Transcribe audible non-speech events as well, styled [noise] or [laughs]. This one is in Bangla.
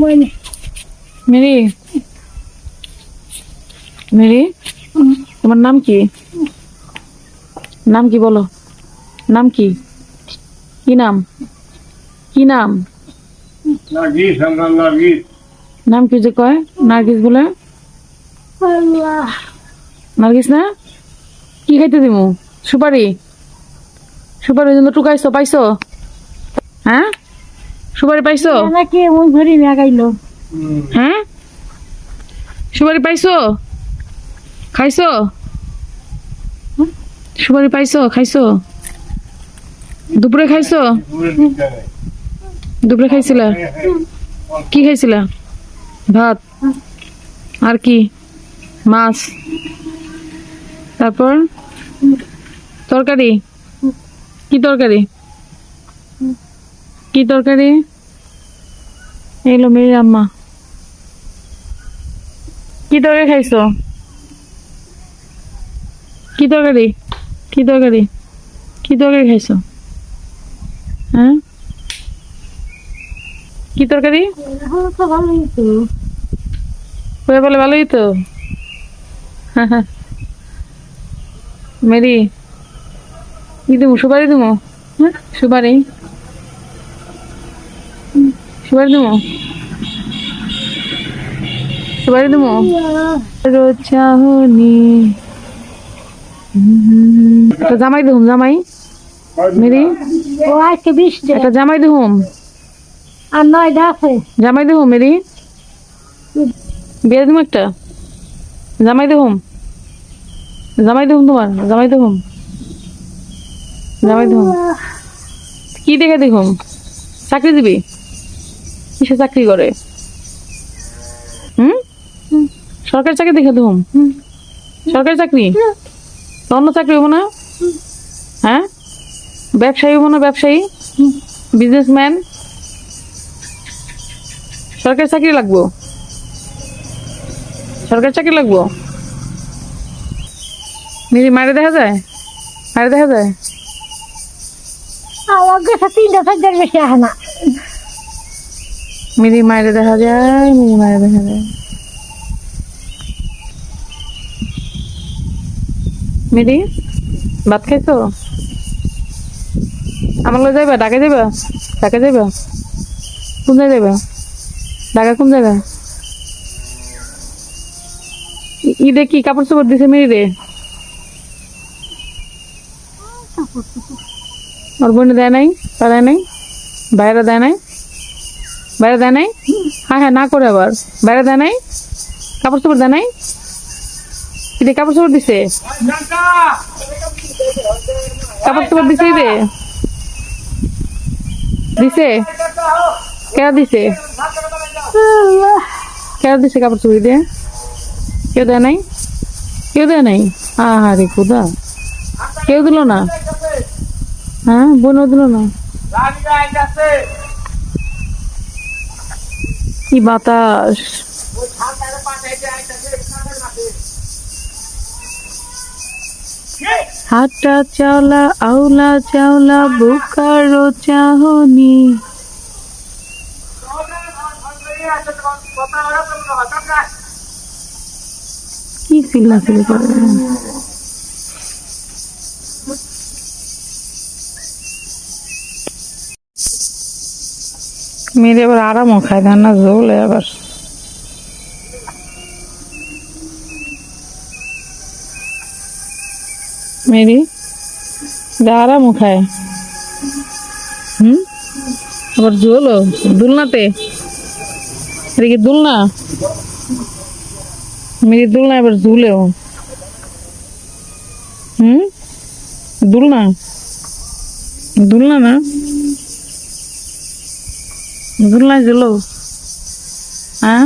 Bueno, মেরি মেরি তোমার নাম কি? নাম কি বলো? নাম কি? কি নাম? কি নাম? নাম কি যে কয়? নার্গিস বলে. নার্গিস না? কি খাইতে দিমু? সুপারি? সুপারি জন্য টুকাইছো পাইছো? হ্যাঁ? সুপারি পাইছো? নাকি এমন ঘড়ি না গাইলো। হ্যাঁ? সুপারি পাইছো? খাইছো? সুপারি পাইছো? খাইছো? দুপুরে খাইছো? দুপুরে খাইছিলা? কি খাইছিলা? ভাত? আর কি? মাছ? তারপর? তরকারি? কি তরকারি? কি তরকারি? এলো মেয়ের আম্মা। কি তরকারি খাইছো? কি তরকারি? কি তরকারি? কি তরকারি খাইছো? হ্যাঁ? কি তরকারি? ওরা বলে ভালোই তো। [laughs] মেরি, কি দেবো সুপারি দেবো হ্যাঁ সুপারি। সুপারি দেবো। দেবো। একটা জামাই দেখুন জামাই। মেরি ও আজকে বৃষ্টি। একটা জামাই দেখুন আর নয়টা আছে জামাই দেখুন মেরি বিয়ে দিম একটা? জামাই দেখুন জামাই দেখুন তোমার জামাই দেখুন জামাই দেখুন কি দেখে দেখুন চাকরি দিবি? কিসে চাকরি করে। হুম? সরকারি চাকরি দেখে দেখুন সরকারি চাকরি? অন্য চাকরি হব না? হ্যাঁ? ব্যবসায়ী হব না ব্যবসায়ী? বিজনেসম্যান সরকারি চাকরি লাগবো? সরকারি চাকরি লাগবো? মেরি মারে দেখা যায়? মারে দেখা যায়? আমার কাছে তিনটা চারটার বেশি আসে না। মেরি মায়ের দেখা যায় মেরি মায়ের দেখা যায়। মেরি ভাত খাইছো? আমার লোক যাইবা? ঢাকা যাইবা? ঢাকা যাইবা? কোন জায়গায় যাইবা? ঢাকা কোন জায়গা? ই- ঈদে কি কাপড় চোপড় দিছে মেরি রে ওর বোনে দেয় নাই? তা দেয় নাই? বাইরে দেয় নাই? বাইরে দেয় নাই? হ্যাঁ হ্যাঁ না করে আবার। বাইরে দেয় নাই? কাপড় চোপড় দেয় নাই? ঈদে কাপড় চোপড় দিছে? কাপড় চোপড় দিছে ঈদে দিছে? কেন দিছে? কেন দিছে কাপড় চোপড় ঈদে কেউ দেয় নাই? কেউ দেয় নাই? আহারে খুদা। কেউ দিল না? হ্যাঁ বোনও দিল না? কি বাতাস? হাটা চাওলা আউলা চাওলা বুকারো চাহনি। কি চিল্লা চিল্লি করে? মেয়েদের আবার আরামও খায় ধান না ঝোলে আবার। মেরি আরামও খায়। হুম? আবার ঝোলও? দুলনাতে? এটা দুলনা? মেরি, দুলনা এবার ঝুলেও। হুম? দুলনা? দুলনা না? দুলনায় জুলো হ্যাঁ?